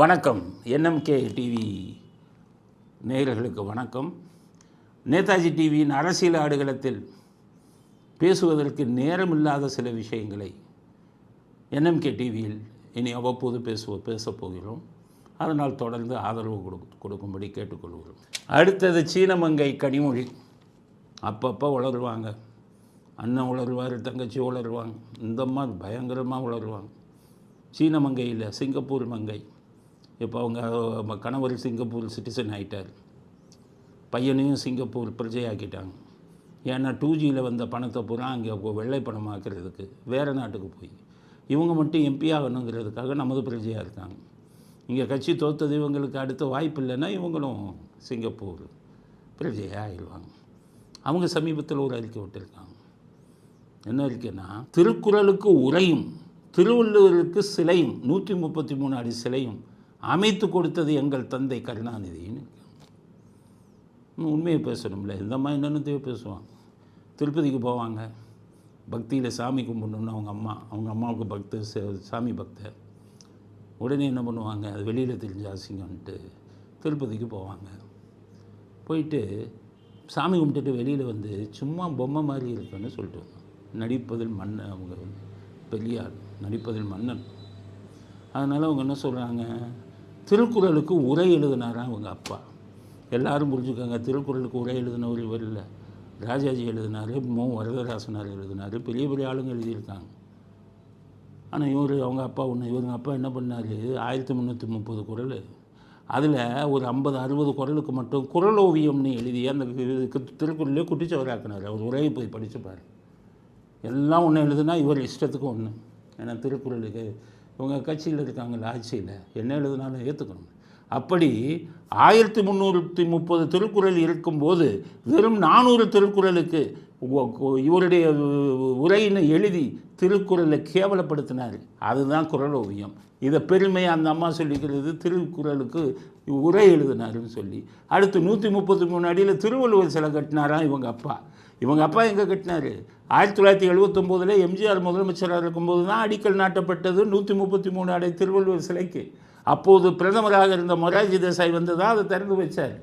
வணக்கம். NMK TV நேயர்களுக்கு வணக்கம். நேதாஜி டிவியின் அரசியல் ஆடுகளத்தில் பேசுவதற்கு நேரம் இல்லாத சில விஷயங்களை என்எம்கே டிவியில் இனி அவ்வப்போது பேசுவ பேசப் போகிறோம். அதனால் தொடர்ந்து ஆதரவு கொடு கொடுக்கும்படி கேட்டுக்கொள்கிறோம். அடுத்தது சீனமங்கை கனிமொழி. அப்பப்போ உளருவாங்க. அண்ணன் உளருவார் தங்கச்சி உளருவாங்க. இந்த மாதிரி பயங்கரமாக உளருவாங்க. சீன மங்கை இல்லை சிங்கப்பூர் மங்கை. இப்போ அவங்க கணவர் சிங்கப்பூர் சிட்டிசன் ஆகிட்டார் பையனையும் சிங்கப்பூர் பிரஜையாக்கிட்டாங்க ஏன்னா டூ ஜியில் வந்த பணத்தை பூரா அங்கே வெள்ளை பணமாக்குறதுக்கு வேறு நாட்டுக்கு போய். இவங்க மட்டும் எம்பி ஆகணுங்கிறதுக்காக நமது பிரஜையாக இருக்காங்க. இங்கே கட்சி தோத்தது இவங்களுக்கு அடுத்த வாய்ப்பு இல்லைன்னா இவங்களும் சிங்கப்பூர் பிரஜையாக ஆயிடுவாங்க. அவங்க சமீபத்தில் ஒரு அறிக்கை விட்டுருக்காங்க. என்ன அறிக்கைன்னா திருக்குறளுக்கு உரையும் திருவள்ளுவருக்கு சிலையும் நூற்றி முப்பத்தி மூணு அடி சிலையும் அமைத்து கொடுத்தது எங்கள் தந்தை கருணாநிதின்னு உண்மையை பேசணும்ல. இந்த மாதிரி என்னென்னு பேசுவான் திருப்பதிக்கு போவாங்க. பக்தியில் சாமி கும்பிடணுன்னு அவங்க அம்மா அவங்க அம்மாவுக்கு பக்த சாமி பக்தர். உடனே என்ன பண்ணுவாங்க? அது வெளியில் தெரிஞ்ச அசிங்கம்ன்ட்டு திருப்பதிக்கு போவாங்க. போயிட்டு சாமி கும்பிட்டுட்டு வெளியில் வந்து சும்மா பொம்மை மாதிரி இருக்குன்னு சொல்லிட்டு நடிப்பதில் மன்னன் அவங்க வந்து பெரிய ஆள் நடிப்பதில் மன்னன். அதனால் அவங்க என்ன சொல்கிறாங்க திருக்குறளுக்கு உரை எழுதினாரா அவங்க அப்பா? எல்லாரும் புரிஞ்சுக்கோங்க திருக்குறளுக்கு உரை எழுதினவர் இவர் இல்லை. ராஜாஜி எழுதினார் மோ. வரதராசனார் எழுதினார் பெரிய பெரிய ஆளுங்க எழுதியிருக்காங்க. ஆனால் இவர் அவங்க அப்பா ஒன்று இவருங்க அப்பா என்ன பண்ணார்? ஆயிரத்தி முந்நூற்றி முப்பது குறள் அதில் ஒரு ஐம்பது அறுபது குரலுக்கு மட்டும் குறளோவியம்னு எழுதி அந்த திருக்குறளே குட்டிச்சவராக்கினார். அவர் உரையை போய் படிச்சுப்பார். எல்லாம் ஒன்று எழுதுனா இவர் இஷ்டத்துக்கு ஒன்று ஏன்னா திருக்குறளுக்கு இவங்க கட்சியில் இருக்காங்கள ஆட்சியில். என்ன எழுதுனாலும் ஏற்றுக்கணும் அப்படி ஆயிரத்தி முந்நூற்றி முப்பது திருக்குறள் இருக்கும்போது வெறும் நானூறு திருக்குறளுக்கு இவருடைய உரையினை எழுதி திருக்குறளை கேவலப்படுத்தினார். அதுதான் குரல் ஓவியம். இதை பெருமையாக அந்த அம்மா சொல்லிக்கிறது திருக்குறளுக்கு உரை எழுதினாருன்னு சொல்லி. அடுத்து நூற்றி முப்பத்தி மூணு அடியில் திருவள்ளுவர் சிலை கட்டினாராம் இவங்க அப்பா. இவங்க அப்பா எங்கே கட்டினார்? ஆயிரத்தி தொள்ளாயிரத்தி எழுபத்தொம்போதில் எம்ஜிஆர் முதலமைச்சராக இருக்கும்போது தான் அடிக்கல் நாட்டப்பட்டது நூற்றி முப்பத்தி மூணு அடை திருவள்ளுவர் சிலைக்கு. அப்போது பிரதமராக இருந்த மொரார்ஜி தேசாய் வந்து தான் அதை திறந்து வச்சார்.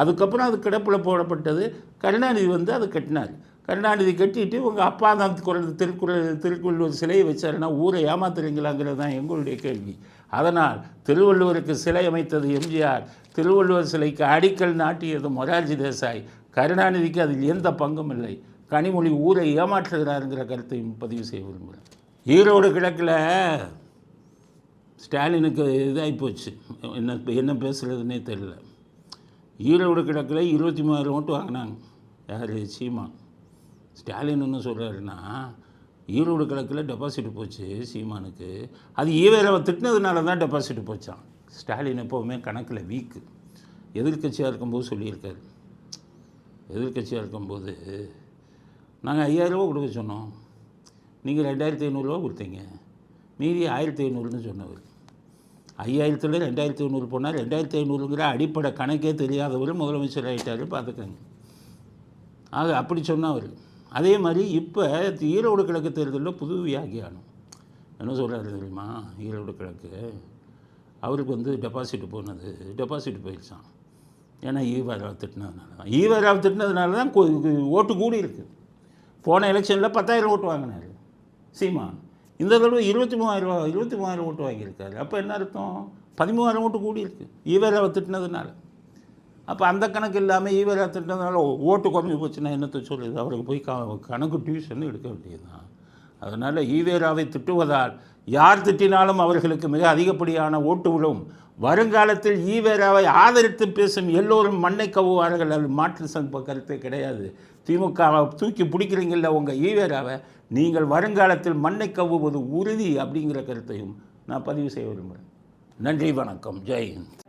அதுக்கப்புறம் அது கிடப்பில் போடப்பட்டது. கருணாநிதி வந்து அதை கட்டினார். கருணாநிதி கட்டிட்டு உங்கள் அப்பா தான் குரல் திருக்குறள் திருக்குள்ளுவர் சிலையை வச்சாருன்னா ஊரை ஏமாத்துறீங்களாங்கிறது தான் எங்களுடைய கேள்வி. அதனால் திருவள்ளுவருக்கு சிலை அமைத்தது எம்ஜிஆர். திருவள்ளுவர் சிலைக்கு அடிக்கல் நாட்டியது மொரார்ஜி தேசாய். கருணாநிதிக்கு அதில் எந்த பங்கும் இல்லை. கனிமொழி ஊரை ஏமாற்றுகிறாருங்கிற கருத்தையும் பதிவு செய்ய விரும்புகிறேன் ஈரோடு கிழக்கில் ஸ்டாலினுக்கு இதாகி போச்சு. என்ன என்ன பேசுகிறதுனே தெரியல. ஈரோடு கிழக்கில் இருபத்தி மூவாயிரம் ஓட்டு வாங்கினாங்க. யார்? சீமா ஸ்டாலின் என்ன சொல்கிறாருன்னா ஈரோடு கிழக்கில் டெபாசிட் போச்சு சீமானுக்கு. அது ஈவேராவை திட்டினதுனால தான் டெபாசிட் போச்சான் ஸ்டாலின் எப்போவுமே கணக்கில் வீக்கு. எதிர்க்கட்சியாக இருக்கும்போது சொல்லியிருக்காரு. எதிர்க்கட்சியாக இருக்கும்போது நாங்கள் ஐயாயிரரூபா கொடுக்க சொன்னோம். நீங்கள் ரெண்டாயிரத்தி ஐநூறுரூவா கொடுத்தீங்க. மீதி ஆயிரத்தி ஐநூறுன்னு சொன்னவர். ஐயாயிரத்தில் ரெண்டாயிரத்தி ஐநூறு போனால் ரெண்டாயிரத்தி ஐநூறுங்கிற அடிப்படை கணக்கே தெரியாதவர் முதலமைச்சர் ஆகிட்டார் பார்த்துக்கங்க ஆக அப்படி சொன்னவர். அதே மாதிரி இப்போ ஈரோடு கிழக்கு தேர்தலில் புது வியாகியானம் என்ன சொல்கிறாரு தெரியுமா? ஈரோடு கிழக்கு. அவருக்கு வந்து டெபாசிட் போனது. டெபாசிட் போயிடுச்சான் ஏன்னா ஈவராவ் திட்டினதுனால தான் ஈவராவ் திட்டினதுனால தான் ஓட்டு கூடி இருக்குது போன எலெக்ஷனில் பத்தாயிரம் ஓட்டு வாங்கினார் சீமா இந்த தடவை இருபத்தி மூவாயிரம் ரூபா இருபத்தி மூவாயிரம் ஓட்டு வாங்கியிருக்காரு. அப்போ என்ன அர்த்தம்? பதிமூவாயிரம் ஓட்டு கூடி இருக்குது ஈவராவை திட்டினதுனால. அப்போ அந்த கணக்கு இல்லாமல் ஈவரா திட்டதுனால ஓட்டு குறைஞ்சி போச்சுன்னா என்னத்தை சொல்லுது அவருக்கு போய் க கணக்கு டியூஷன் எடுக்க வேண்டியதுதான். அதனால் ஈவேராவை திட்டுவதால் யார் திட்டினாலும் அவர்களுக்கு மிக அதிகப்படியான ஓட்டு விழும். வருங்காலத்தில் ஈவேராவை ஆதரித்து பேசும் எல்லோரும் மண்ணை கவுவார்கள் அது மாற்று சந்த கருத்தே கிடையாது. திமுக தூக்கி பிடிக்கிறீங்கள உங்கள் ஈவேராவை. நீங்கள் வருங்காலத்தில் மண்ணை கவ்வுவது உறுதி அப்படிங்கிற கருத்தையும் நான் பதிவு செய்ய விரும்புகிறேன். நன்றி வணக்கம். ஜெய்ஹிந்த்